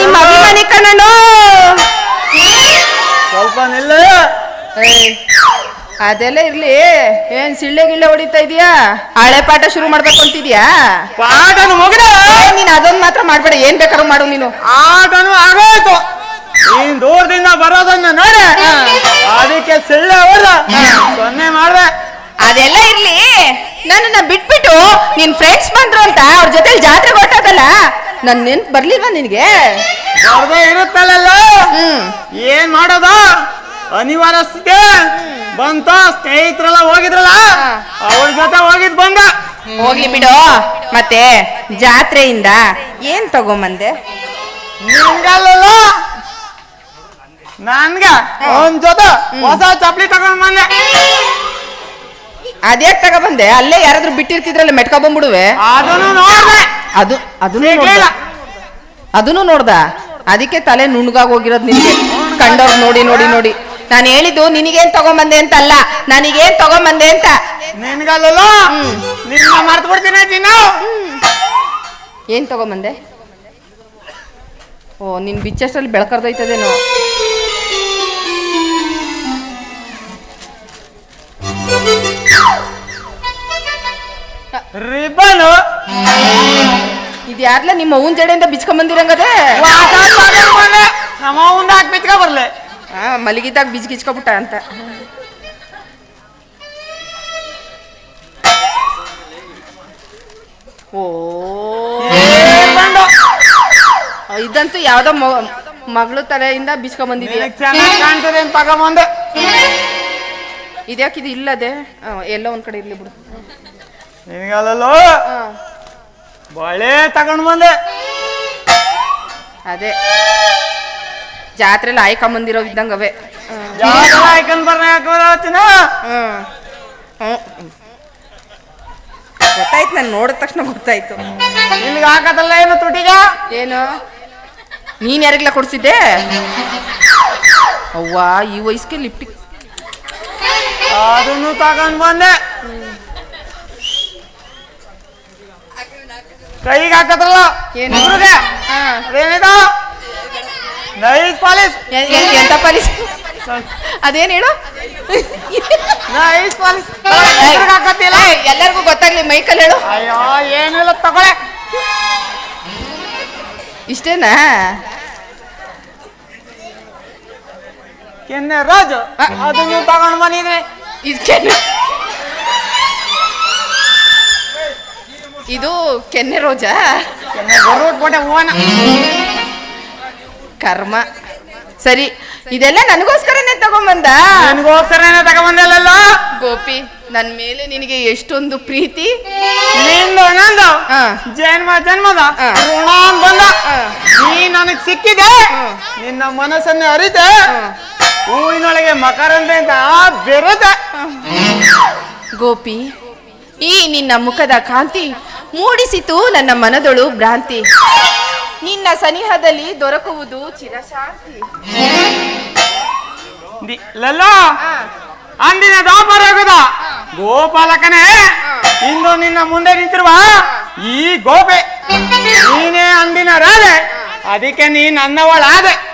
ನಿಮ್ಮ ಅಭಿಮಾನಿ ಕಣನು ಸ್ವಲ್ಪ ನಿಲ್ಲ. ಅದೆಲ್ಲ ಇರ್ಲಿ. ಏನ್ ಸಿಳ್ಳೆ ಗಿಳ್ಳೆ ಹೊಡಿತಾ ಇದೀಯಾ? ಹಳೆ ಪಾಠ ಶುರು ಮಾಡ್ಬೇಕು ಅಂತಿದ್ಯಾ? ಪಾಠನು ಮುಗಿದ. ನೀನ್ ಅದೊಂದ್ ಮಾತ್ರ ಮಾಡ್ಬೇಡ. ಏನ್ ಬೇಕಾದ್ರೂ ಮಾಡು ನೀನು. ಆಟನು ಆಗೋಯ್ತು ನೀನ್ ದೂರದಿಂದ ಬರೋದನ್ನ ನೋಡಿ. ಅದಕ್ಕೆ ಸಿಳ್ಳೆ ಹೋದ ಸೊನ್ನೆ ಮಾಡ್ದೆ. ಅದೆಲ್ಲ ಇರ್ಲಿ. ನನ್ನನ್ನ ಬಿಟ್ಬಿಟ್ಟು ನಿನ್ ಫ್ರೆಂಡ್ಸ್ ಬಂದ್ರು ಅಂತ ಅವ್ರ ಜೊತೆ ಜಾತ್ರೆ ಹೊರಟೋದಲ್ಲ ನನ್ ನೆನ್ಪ್ ಬರ್ಲಿಲ್ವಾ ನಿನ್ಗೆ? ಬರ್ದೇ ಇರುತ್ತಲ್ಲ ಏನ್ ಮಾಡೋದ? ಅನಿವಾರ್ಯ ಸ್ಥಿತಿ ಬಂತ ಸ್ನೇಹಿತರೆಲ್ಲ ಹೋಗಿದ್ರಲ್ಲ? ಅವ್ರ ಜೊತೆ ಹೋಗಿದ್ ಬಂದ ಹೋಗ್ಲಿ ಬಿಡು. ಮತ್ತೆ ಜಾತ್ರೆಯಿಂದ ಏನ್ ತಗೊಂಬಂದೆ? ನಿನ್ಗಲ್ಲ ನನ್ಗ? ಅವನ್ ಜೊತೆ ಹೊಸ ಚಪ್ಲಿ ತಗೊಂಡ್ ಬಂದೆ. ಅದ್ಯಾಕ್ ತಗೊಬಂದೆ? ಅಲ್ಲೇ ಯಾರಾದ್ರೂ ಬಿಟ್ಟಿರ್ತಿದ್ರಲ್ಲ ಮೆಟ್ಕೊಂಬಿಡುವೆ ಅದನ್ನು ನೋಡ್ದೆ. ಅದು ಅದನ್ನು. ಅದನ್ನು ನೋಡ್ದ. ಅದಕ್ಕೆ ತಲೆ ನುಣ್ಗಾಗ ಹೋಗಿರೋದು ನಿನಗೆ. ಕಂಡವ್ರು ನೋಡಿ ನೋಡಿ ನೋಡಿ. ನಾನು ಹೇಳಿದ್ದು ನಿನಗೇನ್ ತಗೊಂಬಂದೆ ಅಂತ ಅಲ್ಲ ನನಗೇನ್ ತಗೊಂಬಂದೆ ಅಂತ. ನಿನ್ಗಲ್ಲ ನಿನ್ನ ಮರ್ತು ಬಿಡ್ತೀನಿ ಏನ್ ತಗೊಂಬಂದೆ? ಓ ನಿನ್ ಬಿಚ್ಚಷ್ಟಲ್ಲಿ ಬೆಳಕರ್ದೈತದೇನೋ ರಿಬ್ಬನ್. ಇದು ಯಾರ್ಲ ನಿಮ್ಮ ಅವ್ವನ್ ಜಡೆಯಿಂದ ಬಿಚ್ಕೊಂಬಂದಿರಂಗದೆ ನಮ್ಮ ಮುಂದೆ ಹಾಕಿ ಬಿತ್ಕ ಬರ್ಲೆ. ಹಾ ಮಲಗಿದ್ದಾಗ ಬಿಜ್ ಗಿಚ್ಕೊಬಿಟ್ಟ ಅಂತ. ಓ ಇದಂತೂ ಯಾವ್ದೋ ಮಗಳು ತಲೆಯಿಂದ ಬಿಚ್ಕೊಂಡ್ ಕಾಣ್ತದೆ ತಗೊಂಬಂದೆ ಇದ್ಯಾಕಿದು ಇಲ್ಲದೆ? ಎಲ್ಲ ಒಂದ್ ಕಡೆ ಇರ್ಲಿ ಬಿಡು. ನಿನಗಲ್ಲೋ ಬಳೆ ತಗೊಂಡ್ ಬಂದೆ. ಅದೇ. ಜಾತ್ರೆಲಿ ಆಯ್ಕೊಂಬಂದಿರೋ ಇದ್ದಂಗವೆ. ಇದ್ದಂಗೆ ಅವೇ ಹಾಕೊಂಡ್ ಬರ್ನ ಹಾಕೋತಿನ. ಗೊತ್ತಾಯ್ತು ನಾನು ನೋಡಿದ ತಕ್ಷಣ ಗೊತ್ತಾಯ್ತು. ನಿಮ್ಗೆ ಹಾಕದಲ್ಲ ಏನು ತುಟಿಗ? ಏನು? ನೀನ್ ಯಾರಿಗ್ಲ ಕೊಡ್ಸಿದ್ದೆ? ಅವ್ವ ಈ ವಯಸ್ಸಿಗೆ ಲಿಪ್ಟಿಕ್ ಅದನ್ನು ತಗೊಂಡ್ ಬಂದೆ. ಕೈಗೆ ಹಾಕದ್ರಲ್ಲ? ಏನು? ಹುಡುಗ ಹಾ. ಅದೇನಿದು? ನೈಸ್ ಪಾಲಿಸ್ ಎ- ಎ- ಎಂತ ಪಾಲಿಸ್ ಅದೇನ್ ಹೇಳು? ನೈಸ್ ಪಾಲಿಸ್ ಏಯ್, ಹಾಕತ್ತಿಲ್ಲ ಏಯ್, ಎಲ್ಲರಿಗೂ ಗೊತ್ತಾಗ್ಲಿ ಮೈಕಲ್ ಹೇಳು. ಅಯ್ಯೋ ಏನಿಲ್ಲ ತಗೊಳೆ ಇಷ್ಟೇನಾ? ಕೆನ್ನೆ ರಾಜು. ಅದನ್ನು ತಗೊಂಡ್ ಬಂದಿದ್ರೆ. ಇದು ಇದು ಕೆನ್ನೆ ರೋಜಾ. ಹೂವನ. ಕರ್ಮ. ಸರಿ ಇದೆಲ್ಲ ನನಗೋಸ್ಕರನೇ ತಗೊಂಬಂದ? ನಿನ್ಗೋಸ್ಕರನೇ ತಗೊಂಬಂದಲ್ಲ ಗೋಪಿ ನನ್ ಮೇಲೆ ನಿನಗೆ ಎಷ್ಟೊಂದು ಪ್ರೀತಿ? ನಿಂದು ನಂದು. ಜನ್ಮ ಜನ್ಮದ. ಋಣ ಬಂದ. ನೀ ನನಗ್ ಸಿಕ್ಕಿದೆ. ನಿನ್ನ ಮನಸ್ಸನ್ನು ಅರಿತೆ. ಹೂವಿನೊಳಗೆ ಮಕರಂದೆ ಅಂತ ಬೆರೆತೆ. ಗೋಪಿ ಈ ನಿನ್ನ ಮುಖದ ಕಾಂತಿ ಮೂಡಿಸಿತು ನನ್ನ ಮನದೊಳು ಭ್ರಾಂತಿ. ನಿನ್ನ ಸನಿಹದಲ್ಲಿ ದೊರಕುವುದು ಚಿರಶಾಂತಿ. ಲಲ್ಲೋ! ಅಂದಿನ ದಾಪರೋಗದ ಗೋಪಾಲಕನೇ ಇಂದು ನಿನ್ನ ಮುಂದೆ ನಿಂತಿರುವ ಈ ಗೋಪೆ. ನೀನೇ ಅಂದಿನ ರಾಧೆ ಅದಕ್ಕೆ ನೀ ನನ್ನವಳಾದೆ.